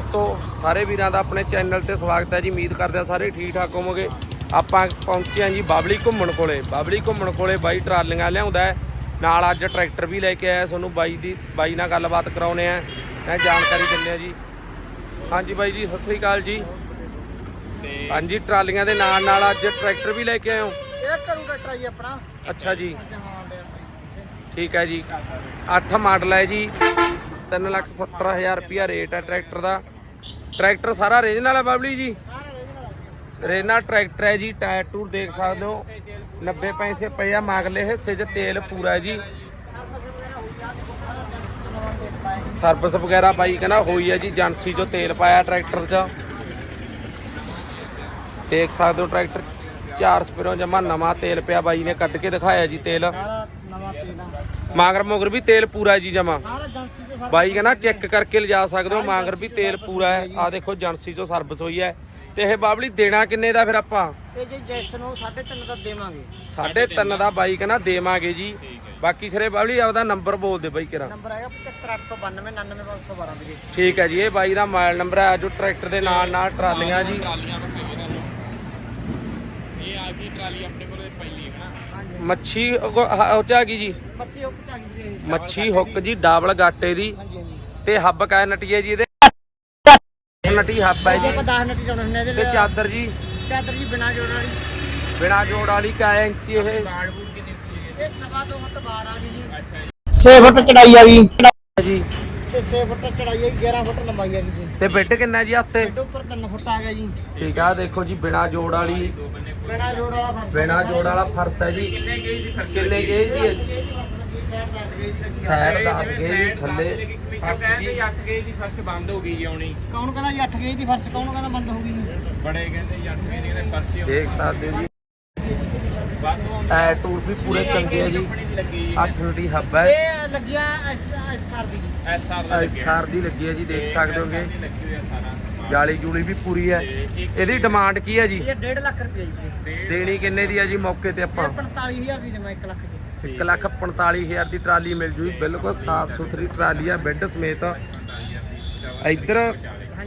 ਦੋਸਤੋ ਸਾਰੇ ਵੀਰਾਂ ਦਾ ਆਪਣੇ ਚੈਨਲ ਤੇ ਸਵਾਗਤ ਹੈ ਜੀ। ਉਮੀਦ ਕਰਦੇ ਆ ਸਾਰੇ ਠੀਕ ਠਾਕ ਹੋਵੋਗੇ। ਆਪਾਂ ਪਹੁੰਚੇ ਆ ਜੀ ਬਾਬਲੀ ਘੁੰਮਣ ਕੋਲੇ। ਬਾਬਲੀ ਘੁੰਮਣ ਕੋਲੇ ਬਾਈ ਟਰਾਲੀਆਂ ਲਿਆਉਂਦਾ ਹੈ। ਨਾਲ ਅੱਜ ਟਰੈਕਟਰ ਵੀ ਲੈ ਕੇ ਆਇਆ। ਤੁਹਾਨੂੰ ਬਾਈ ਦੀ ਬਾਈ ਨਾਲ ਗੱਲਬਾਤ ਕਰਾਉਨੇ ਆ ਮੈਂ ਜਾਣਕਾਰੀ ਦਿੰਦੇ ਆ ਜੀ। ਹਾਂਜੀ ਬਾਈ ਜੀ ਸਤਿ ਸ੍ਰੀ ਅਕਾਲ ਜੀ। ਹਾਂਜੀ ਟਰਾਲੀਆਂ ਦੇ ਨਾਲ ਨਾਲ ਅੱਜ ਟਰੈਕਟਰ ਵੀ ਲੈ ਕੇ ਆਏ ਹੋ? ਇਹ ਕਰੂਗਾ ਟਰਾਈ ਆਪਣਾ। ਅੱਛਾ ਜੀ। ਠੀਕ ਹੈ ਜੀ। 8 ਮਾਡਲ ਹੈ ਜੀ। 370000 ਰੁਪਿਆ ਰੇਟ ਹੈ ਟਰੈਕਟਰ ਦਾ। ਟਰੈਕਟਰ ਸਾਰਾ ਰੀਜਨਲ ਹੈ ਬਾਬਲੀ ਜੀ? ਰੇਨਾ ਟਰੈਕਟਰ ਹੈ ਜੀ ਟਾਇਰ ਟੂਰ ਦੇਖ ਸਕਦੇ ਹੋ। 90 ਪੈਸੇ ਪਏ ਆ ਮਗਲੇ ਹਿੱਸੇ 'ਚ ਤੇਲ ਪੂਰਾ ਜੀ। ਵਗੈਰਾ ਸਰਵਿਸ ਵਗੈਰਾ ਬਾਈ ਕਹਿੰਦਾ ਹੋਈ ਹੈ ਜੀ ਏਜੰਸੀ 'ਚੋਂ ਤੇਲ ਪਾਇਆ ਟਰੈਕਟਰ 'ਚ। ਦੇਖ ਸਕਦੇ ਹੋ ਟਰੈਕਟਰ ਚਾਰ ਸਪੀਰੋਂ ਜਮਾ ਨਵਾਂ ਤੇਲ ਪਿਆ ਬਾਈ ਨੇ ਕੱਢ ਕੇ ਦਿਖਾਇਆ ਜੀ ਤੇਲ। ਸਾਰਾ ਨਵਾਂ ਪੀਣਾ ਮਾਗਰ ਮੋਗਰ ਵੀ ਤੇਲ ਪੂਰਾ ਹੈ ਜੀ ਜਮਾ। ਸਾਰਾ ਏਜੰਸੀ ਤੋਂ ਸਾਰਾ ਬਾਈ ਕਹਿੰਦਾ ਚੈੱਕ ਕਰਕੇ ਲਿਜਾ ਸਕਦੇ ਹੋ ਮਾਂਗਰ ਵੀ ਤੇਲ ਪੂਰਾ ਹੈ। ਆ ਦੇਖੋ ਏਜੰਸੀ ਚੋਂ ਸਰਵਿਸ ਹੋਈ ਹੈ। ਤੇ ਇਹ ਬਾਬਲੀ ਦੇਣਾ ਕਿੰਨੇ ਦਾ ਫਿਰ ਆਪਾਂ? ਇਹ ਜੇ ਜੈਸਨ ਉਹ 3.5 ਦਾ ਦੇਵਾਂਗੇ। ਸਾਢੇ ਤਿੰਨ ਦਾ ਬਾਈ ਕਹਿੰਦਾ ਦੇਵਾਂਗੇ ਜੀ। ਬਾਕੀ ਸਿਰੇ ਬਾਬਲੀ ਆਪਦਾ ਨੰਬਰ ਬੋਲ ਦੇ ਬਾਈ ਕਿਰਾ ਨੰਬਰ ਹੈਗਾ 75892 99512 ਵੀਰੇ। ਠੀਕ ਹੈ ਜੀ ਇਹ ਬਾਈ ਦਾ ਮੋਬਾਈਲ ਨੰਬਰ ਹੈ। ਜੋ ਟਰੈਕਟਰ ਦੇ ਨਾਲ ਨਾਲ ਟਰਾਲੀਆਂ ਜੀ ਇਹ ਆ ਗਈ ਟਰਾਲੀ ਆਪਣੇ ਕੋਲੇ ਪਹਿਲੀ ਹੈ ਨਾ? ਹਾਂਜੀ। ਮੱਛੀ ਉਹ ਚ ਆ ਗਈ ਜੀ? ਗਈ ਮੱਛੀ ਹੁੱਕ ਜੀ ਡਬਲ ਗਾਟੇ ਦੀ। ਹਾਂਜੀ ਹਾਂਜੀ। ਤੇ ਹੱਬ ਕਾ ਨਟੀ ਹੈ ਜੀ ਇਹਦੇ? ਨਟੀ ਹੱਬ ਹੈ ਜੇ। ਜੀ ਆਪਾਂ 10 ਮਿੰਟ ਚਾਉਣੇ ਹੁੰਦੇ ਇਹਦੇ ਤੇ ਚਾਦਰ ਜੀ? ਚਾਦਰ ਜੀ ਬਿਨਾ ਜੋੜ ਵਾਲੀ। ਬਿਨਾ ਜੋੜ ਵਾਲੀ ਕਾ ਇੰਚੀ ਇਹ? ਬਾੜ ਬੂੜ ਕਿੰਨੀ ਹੈ? ਇਹ ਸਵਾ ਦੋ ਫੁੱਟ ਬਾੜ ਆ ਗਈ ਜੀ। ਅੱਛਾ 6 ਫੁੱਟ ਚੜਾਈ ਆ ਗਈ। ਤੇ 6 ਫੁੱਟ ਚੜਾਈ ਆ ਗਈ 11 ਫੁੱਟ ਲੰਬਾਈ ਆ ਗਈ ਜੀ। ਤੇ ਬੈੱਡ ਕਿੰਨਾ ਜੀ ਹੱਥੇ ਇਹਦੇ ਉੱਪਰ 3 ਫੁੱਟ ਆ ਗਿਆ ਜੀ। ਠੀਕ ਆ ਦੇਖੋ ਜੀ ਬਿਨਾ ਜੋੜ ਵਾਲੀ ਬਿਨਾ ਜੋੜ ਵਾਲਾ ਫਰਸ਼ ਬਿਨਾ ਜੋੜ ਵਾਲਾ ਫਰਸ਼ ਹੈ ਜੀ। ਕਿੰਨੇ ਗੇਜ ਦੀ ਖਰਚ ਕਿੰਨੇ ਗੇਜ ਦੀ ਹੈ ਸਾਈਡ 10 ਗਈ ਸਾਈਡ 10 ਗੇਜ ਜੀ ਥੱਲੇ ਵਿੱਚੋਂ ਕਹਿੰਦੇ 8 ਗੇਜ ਦੀ ਖਰਚ ਬੰਦ ਹੋ ਗਈ ਜੀ ਆਉਣੀ। ਕੌਣ ਕਹਿੰਦਾ ਜੀ 8 ਗਈ ਦੀ ਫਰਸ਼ ਕੌਣ ਕਹਿੰਦਾ ਬੰਦ ਹੋ ਗਈ ਜੀ? ਬੜੇ ਕਹਿੰਦੇ 8 ਗੇਜ ਦੀ ਖਰਚ ਦੇਖ ਸਕਦੇ ਹੋ ਜੀ। ਐ ਟੂਰ ਵੀ ਪੂਰੇ ਚੰਗੇ ਆ ਜੀ। 8 ਮਿੰਟੀ ਹੱਬ ਹੈ ਇਹ ਲੱਗਿਆ ਐਸਆਰ ਦੀ। ਜੀ ਐਸ ਆਰ ਦਾ ਲੱਗੀ ਹੈ ਜੀ ਦੇਖ ਸਕਦੇ ਹੋਗੇ। ਆ ਜਾਲੀ ਜੂਲੀ ਵੀ ਪੂਰੀ ਹੈ ਇਹਦੀ ਡਿਮਾਂਡ ਕੀ ਹੈ ਜੀ? ਇਹ 1.5 ਲੱਖ ਰੁਪਏ ਜੀ ਦੇਣੀ ਕਿੰਨੇ ਦੀ ਹੈ ਜੀ ਮੌਕੇ ਤੇ ਆਪਾਂ? 45000 ਦੀ ਜਮਾ 1 ਲੱਖ ਦੀ। 1 ਲੱਖ 45000 ਦੀ ਟਰਾਲੀ ਮਿਲ ਜੂਗੀ। ਬਿਲਕੁਲ ਸਾਫ਼ ਸੁਥਰੀ ਟਰਾਲੀ ਆ ਬੈੱਡ ਸਮੇਤ। ਇੱਧਰ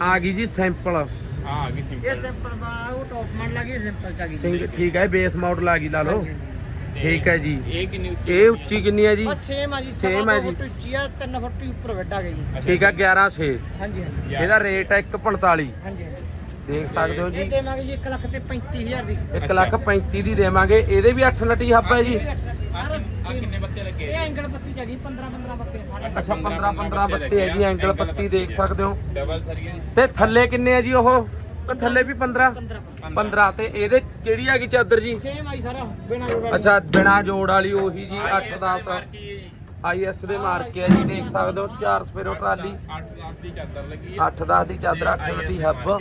ਆ ਗਈ ਜੀ ਸੈਂਪਲ। ਆ ਆ ਗਈ ਸਿੰਪਲ ਇਹ ਸਿੰਪਲ ਦਾ ਉਹ ਟੌਪ ਮਾਡਲ ਲੱਗੀ ਸਿੰਪਲ ਚ ਆ ਗਈ। ਜੀ ਸਿੰਘ ਠੀਕ ਹੈ ਬੇਸ ਮਾਡਲ ਆ ਗਈ ਲਾ ਲਓ। ਠੀਕ ਹੈ ਜੀ। ਇਹ ਕਿੰਨੀ ਉੱਚੀ ਇਹ ਉੱਚੀ ਕਿੰਨੀ ਹੈ ਜੀ? ਬਸ ਸੇਮ ਆ ਜੀ Same ਸੇਮ ਆ ਆ ਜੀ। ਜੀ ਫੁੱਟ ਉੱਚੀ ਆ 3 ਫੁੱਟ ਹੀ ਉੱਪਰ ਵੱਡਾ ਗਿਆ ਜੀ। ਠੀਕ ਹੈ 11 6 ਹਾਂਜੀ ਹਾਂਜੀ। ਇਹਦਾ ਰੇਟ ਹੈ 145 ਹਾਂਜੀ ਦੇਖ ਸਕਦੇ ਹੋ ਇਹ ਜੀ। ਦੇਵਾਂਗੇ ਜੀ 1 ਲੱਖ ਤੇ 35000 ਦੀ। 1 ਲੱਖ 35 ਦੀ ਦੇਵਾਂਗੇ। ਇਹਦੇ ਵੀ 8 ਨਟੀ ਹੱਬ ਹੈ ਜੀ। ਸਾਰਾ ਆ ਕਿੰਨੇ ਬੱਤੇ ਲੱਗੇ? ਇਹ ਐਂਗਲ ਆ ਗਈ 15 15 ਬੱਤੇ ਸਾਰੇ। ਅੱਛਾ 15 15 ਬੱਤੇ ਹੈ ਜੀ ਐਂਗਲ ਪੱਤੀ ਦੇਖ ਸਕਦੇ ਹੋ। ਡਬਲ ਸਰੀਏ ਦੀ। ਤੇ ਥੱਲੇ ਕਿੰਨੇ ਹੈ ਜੀ ਉਹ? ਉਹ ਥੱਲੇ ਵੀ 15 15 15 ਤੇ ਇਹਦੇ ਕਿਹੜੀ ਹੈਗੀ ਚਾਦਰ ਜੀ? ਸੇਮ ਆਈ ਸਾਰਾ ਬਿਨਾ ਜੋੜ ਅੱਛਾ ਬਿਨਾ ਜੋੜ ਵਾਲੀ ਉਹੀ ਜੀ 8 10 ਆਈਐਸ ਦੇ ਮਾਰ ਕੇ ਹੈ ਜੀ। ਦੇਖ ਸਕਦੇ ਹੋ 4 ਸਪੇਰੋ ਟਰਾਲੀ। 8 10 ਦੀ ਚਾਦਰ ਲੱਗੀ 8 10 ਦੀ ਚਾਦਰ 8 ਦੀ ਹੱਬ।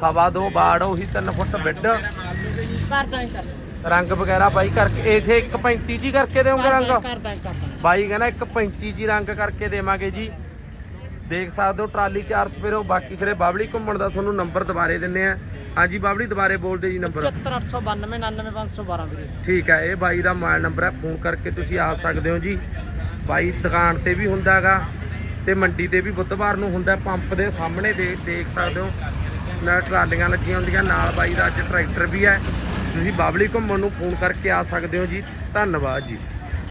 ਸਵਾ ਦੋ ਬਾੜ ਉਹੀ 3 ਫੁੱਟ ਬੈੱਡ ਕਰਦਾ ਹੀ ਕਰਦਾ। ਰੰਗ ਵਗੈਰਾ ਬਾਈ ਕਰਕੇ ਇਸੇ 1.35 ਜੀ ਕਰਕੇ ਦੇਵੋਗੇ ਰੰਗ? ਕਰਦਾ ਹੀ ਕਰਦਾ। ਬਾਈ ਕਹਿੰਦਾ 1.35 ਜੀ ਰੰਗ ਕਰਕੇ ਦੇਵਾਂਗੇ ਜੀ। ਦੇਖ ਸਕਦੇ ਹੋ ਟਰਾਲੀ 4 ਸਪੇਰੋ ਬਾਕੀ ਸਿਰੇ ਬਾਬਲੀ ਘੁੰਮਣ ਦਾ ਤੁਹਾਨੂੰ ਨੰਬਰ ਦੁਬਾਰੇ ਦਿੰਨੇ ਆ। ਹਾਂਜੀ ਬਾਬਲੀ ਦੁਬਾਰੇ ਬੋਲਦੇ ਜੀ ਨੰਬਰ। 78892 99512 ਵੀਰੇ। ਠੀਕ ਹੈ ਇਹ ਬਾਈ ਦਾ ਮੋਬਾਈਲ ਨੰਬਰ ਹੈ ਫੋਨ ਕਰਕੇ ਤੁਸੀਂ ਆ ਸਕਦੇ ਹੋ ਜੀ। ਬਾਈ ਦੁਕਾਨ ਤੇ ਵੀ ਹੁੰਦਾਗਾ ਤੇ ਮੰਡੀ ਤੇ ਵੀ ਬੁੱਧਵਾਰ ਨੂੰ ਹੁੰਦਾ ਪੰਪ ਦੇ ਸਾਹਮਣੇ ਦੇ ਦੇਖ ਸਕਦੇ ਹੋ। ਨਾਲ ਟਰਾਲੀਆਂ ਲੱਗੀਆਂ ਹੁੰਦੀਆਂ ਨਾਲ ਬਾਈ ਦਾ ਅੱਜ ਟਰੈਕਟਰ ਵੀ ਹੈ। ਤੁਸੀਂ ਬਾਬਲੀ ਘੁੰਮਣ ਨੂੰ ਫੋਨ ਕਰਕੇ ਆ ਸਕਦੇ ਹੋ ਜੀ। ਧੰਨਵਾਦ ਜੀ।